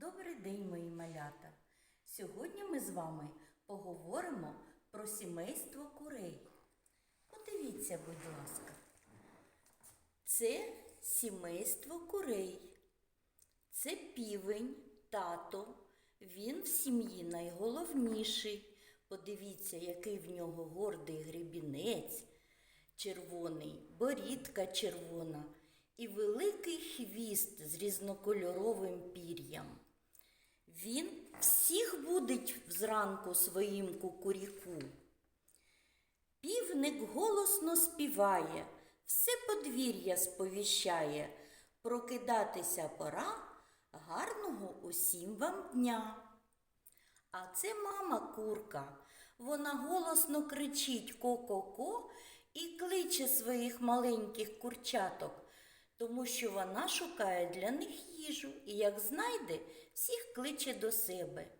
Добрий день, мої малята! Сьогодні ми з вами поговоримо про сімейство курей. Подивіться, будь ласка. Це сімейство курей. Це півень, тато. Він в сім'ї найголовніший. Подивіться, який в нього гордий гребінець червоний, борідка червона і великий хвіст з різнокольоровим пір'ям. Він всіх будить зранку своїм кукуріку. Півник голосно співає, все подвір'я сповіщає. Прокидатися пора, гарного усім вам дня. А це мама курка. Вона голосно кричить ко-ко-ко і кличе своїх маленьких курчаток, тому що вона шукає для них їжу і, як знайде, всіх кличе до себе.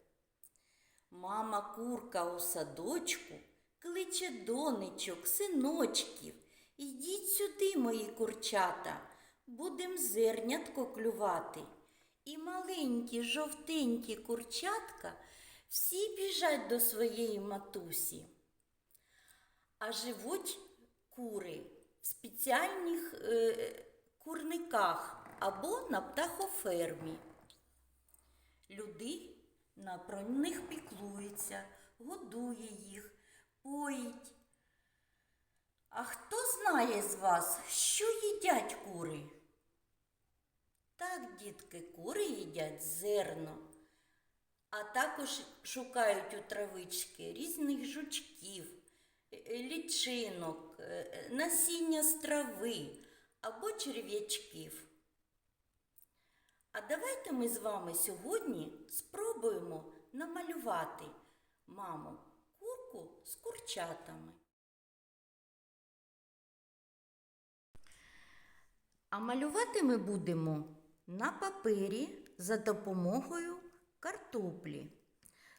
Мама курка у садочку кличе донечок, синочків. Ідіть сюди, мої курчата, будем зернятко клювати. І маленькі жовтенькі курчатка всі біжать до своєї матусі. А живуть кури в спеціальних е, курниках або на птахофермі. Люди на про них піклується, годує їх, поїть. А хто знає з вас, що їдять кури? Так, дітки, кури їдять зерно, а також шукають у травички різних жучків, е, е, лічинок, е, насіння з трави або черв'ячків. А давайте ми з вами сьогодні спробуємо намалювати маму курку з курчатами. А малювати ми будемо на папері за допомогою картоплі.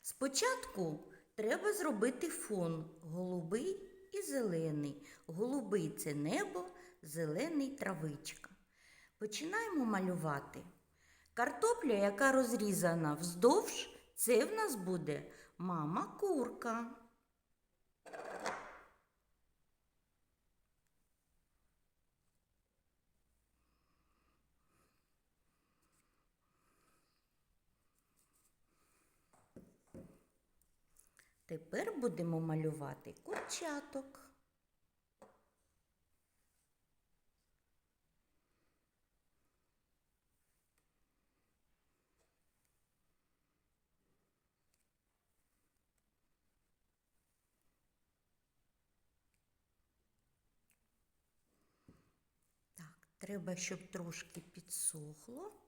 Спочатку треба зробити фон голубий і зелений. Голубий це небо, зелений травичка. Починаємо малювати. Картопля, яка розрізана вздовж, це в нас буде мама курка. Тепер будемо малювати курчаток. Так, треба, щоб трошки підсохло,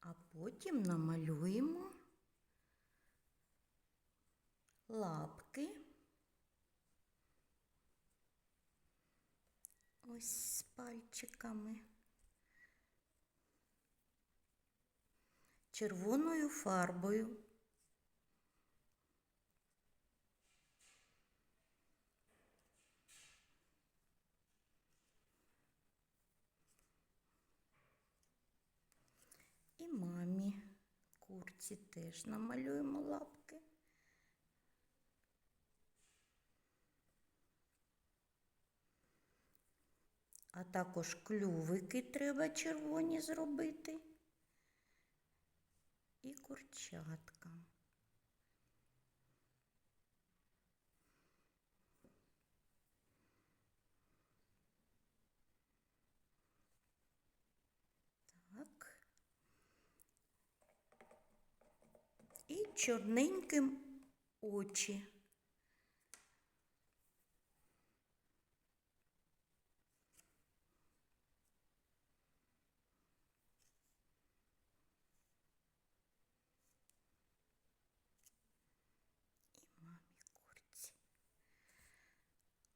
а потім намалюємо лапки. Ось з пальчиками. Червоною фарбою. Мамі курці теж намалюємо лапки. А також клювики треба червоні зробити. І курчатка. Так. І чорненьким очі.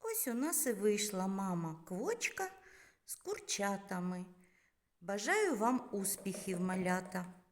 Ось у нас і вийшла мама квочка з курчатами. Бажаю вам успіхів, малята!